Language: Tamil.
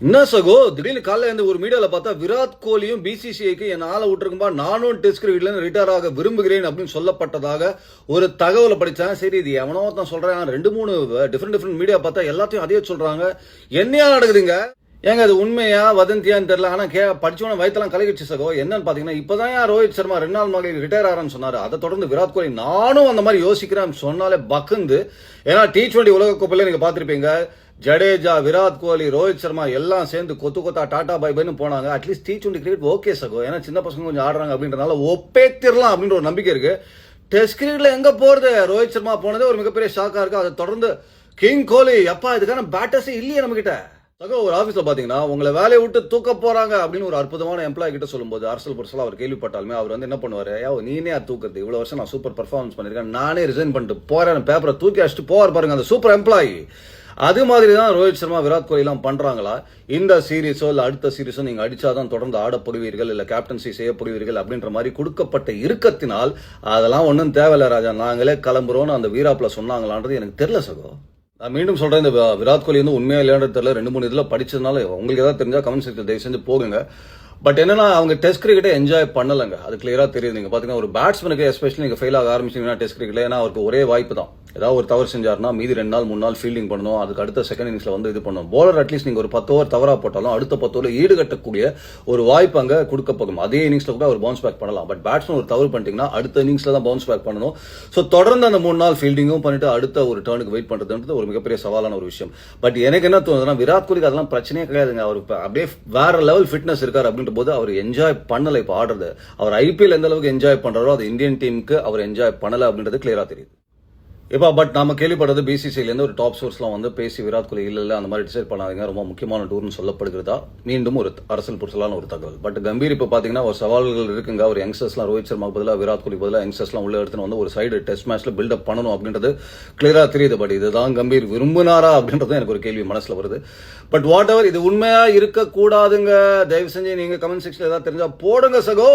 என்ன சகோ? திடீர்னு காலைல இருந்து ஒரு மீடியாவில் பார்த்தா விராட் கோலியும் பிசிசிஐக்கு என் ஆளை விட்டுருக்கும்பா நானும் டெஸ்ட் கிரிக்கெட்ல ரிட்டையர் ஆக விரும்புகிறேன் அப்படின்னு சொல்லப்பட்டதாக ஒரு தகவலை படித்தேன் சரி இது எவனோ தான் சொல்கிறேன் ரெண்டு மூணு டிஃப்ரெண்ட் டிஃப்ரெண்ட் மீடியா பார்த்தா எல்லாத்தையும் அதே சொல்கிறாங்க என்னையா நடக்குதுங்க? ஏங்க அது உண்மையா வதந்தியான்னு தெரியல. ஆனால் கே படிச்சவன வயத்தெல்லாம் கலகிடுச்சு சகோ. என்னன்னு பார்த்தீங்கன்னா இப்போ தான் ரோஹித் சர்மா ரெண்டு நாள் மகளிர் ரிட்டையர் ஆகிறான்னு சொன்னார். அதை தொடர்ந்து விராட் கோலி நானும் அந்த மாதிரி யோசிக்கிறேன் சொன்னாலே பக்குந்து. ஏன்னா டி டுவெண்ட்டி உலக நீங்கள் பார்த்துருப்பீங்க. ஜடேஜா விராட் கோலி ரோஹித் சர்மா எல்லாம் சேர்ந்து கொத்து கொத்தா டாடா பை பைன்னு போனாங்க. At least T twenty cricket okay சகோ. ஏன்னா சின்ன பசங்க கொஞ்சம் ஆடுறாங்க அப்படின்றனால ஒப்பேத்திரலாம் அப்படின்ற ஒரு நம்பிக்கை இருக்கு. டெஸ்ட் கிரிக்கெட்ல எங்க போறது? ரோஹித் சர்மா போனதே ஒரு மிகப்பெரிய ஷாக்கா இருக்கு. அதை தொடர்ந்து கிங் கோலி அப்பா இதுக்கான பேட்டர்ஸே இல்லையே நம்ம கிட்ட சகோ ஒரு ஆஃபீஸில் பார்த்தீங்கன்னா உங்களை வேலையை விட்டு தூக்க போறாங்க அப்படின்னு ஒரு அற்புதமான எம்ப்ளாய் கிட்ட சொல்லும்போது அரசல் புரசலா அவர் கேள்விப்பட்டாலுமே அவர் வந்து என்ன பண்ணுவார்? ஐயோ நீனே தூக்குறது? இவ்வளோ வருஷம் நான் சூப்பர் பர்ஃபார்மன்ஸ் பண்ணியிருக்கேன் நானே ரிசைன் பண்ணிட்டு போறேன் பேப்பரை தூக்கி அடிச்சுட்டு போவார் பாருங்க அந்த சூப்பர் எம்ப்ளாயி அது மாதிரி தான் ரோஹித் சர்மா விராட் கோலி எல்லாம் பண்றாங்களா? இந்த சீரீஸோ இல்ல அடுத்த சீரீஸோ நீங்க அடிச்சாதான் தொடர்ந்து ஆடப்படுவீர்கள் இல்ல கேப்டன்சி செய்யப்படுவீர்கள் அப்படின்ற மாதிரி கொடுக்கப்பட்ட இறுக்கத்தினால் அதெல்லாம் ஒன்றும் தேவையில்ல ராஜா. நாங்களே கிளம்புறோம்னு அந்த வீராப்ல சொன்னாங்களான்றது எனக்கு தெரியல சகோ. நான் மீண்டும் சொல்றேன் இந்த விராட் கோலி வந்து உண்மையா இல்லையான்றது தெரியல. ரெண்டு மூணு இதுல படிச்சதுனால உங்களுக்கு ஏதாவது தெரிஞ்சா கமெண்ட் செக்ஷன் தயவு செஞ்சு போகுங்க. பட் என்னன்னா அவங்க டெஸ்ட் கிரிக்கெட்டை என்ஜாய் பண்ணலங்க. அது கிளியரா தெரியுது. நீங்க பாத்தீங்கன்னா ஒரு பேட்ஸ்மனுக்கு எஸ்பெஷலி நீங்க ஃபெயில் ஆக ஆரம்பிச்சீங்கன்னா டெஸ்ட் கிரிக்கெட்ல ஏன்னா அவருக்கு ஒரே வாய்ப்பு தான். ஏதாவது ஒரு தவறு செஞ்சார்னா மீதி ரெண்டு நாள் மூணு நாள் ஃபீல்டிங் பண்ணணும். அதுக்கு அடுத்த செகண்ட் இன்னிங்ஸில் வந்து இது பண்ணணும். போலர் அட்லீஸ்ட் நீங்கள் ஒரு பத்து ஓவர் தவறாக போட்டாலும் அடுத்த பத்து ஓவர் ஈடுகட்டக்கூடிய ஒரு வாய்ப்பு அங்க கொடுக்கப்படும் அதே இன்னிங்ஸில் கூட அவர் பவுன்ஸ் பேக் பண்ணலாம். பட் பேட்ஸ்மேன் ஒரு தவறு பண்ணிட்டீங்கன்னா அடுத்த இன்னிங்ஸில் தான் பவுன்ஸ் பேக் பண்ணணும். ஸோ தொடர்ந்து அந்த மூணு நாள் ஃபீல்டிங்கும் பண்ணிட்டு அடுத்த ஒரு டேர்னுக்கு வெயிட் பண்ணுறதுன்றது ஒரு மிகப்பெரிய சவாலான ஒரு விஷயம். பட் எனக்கு என்ன தோணுதுன்னா விராட் கோலிக்கு அதெல்லாம் பிரச்சனையே கிடையாதுங்க. அவர் அப்படியே வேற லெவல் ஃபிட்னஸ் இருக்கார் அப்படின்ற போது அவர் என்ஜாய் பண்ணலை. இப்போ ஆடுறது. அவர் ஐபிஎல் எந்த அளவுக்கு என்ஜாய் பண்ணுறாரோ அது இந்தியன் டீமுக்கு அவர் என்ஜாய் பண்ணலை அப்படின்றது கிளியராக தெரியுது. இப்போ பட் நம்ம கேள்விப்பட்டது பிசிசிலேருந்து ஒரு டாப் சோர்ஸ்லாம் வந்து பேசி விராட் கோலி இல்லை இல்லை அந்த மாதிரி டிசைட் பண்ணாதீங்க. ரொம்ப முக்கியமான டூர்னு சொல்லப்படுகிறதா? மீண்டும் ஒரு அரசியல் புரிசலான ஒரு தகவல். பட் கம்பீர் இப்போ பார்த்தீங்கன்னா ஒரு சவால்கள் இருக்குங்க. ஒரு யங்ஸ்டர்ஸ்லாம் ரோஹித் சர்மா பதிலாக விராட் கோலி பதிலாக யங்ஸ்டர்ஸ்லாம் உள்ள எடுத்துன்னு வந்து ஒரு சைடு டெஸ்ட் மேட்ச்ல பில்டப் பண்ணணும் அப்படின்றது கிளியராக தெரியுது. பட் இதுதான் கம்பீர் விரும்பினாரா அப்படின்றது எனக்கு ஒரு கேள்வி மனசில் வருது. பட் வாட் எவர் இது உண்மையாக இருக்கக்கூடாதுங்க. தயவு செஞ்சு நீங்கள் கமெண்ட் செக்ஷனில் ஏதாவது தெரிஞ்சால் போடுங்க சகோ.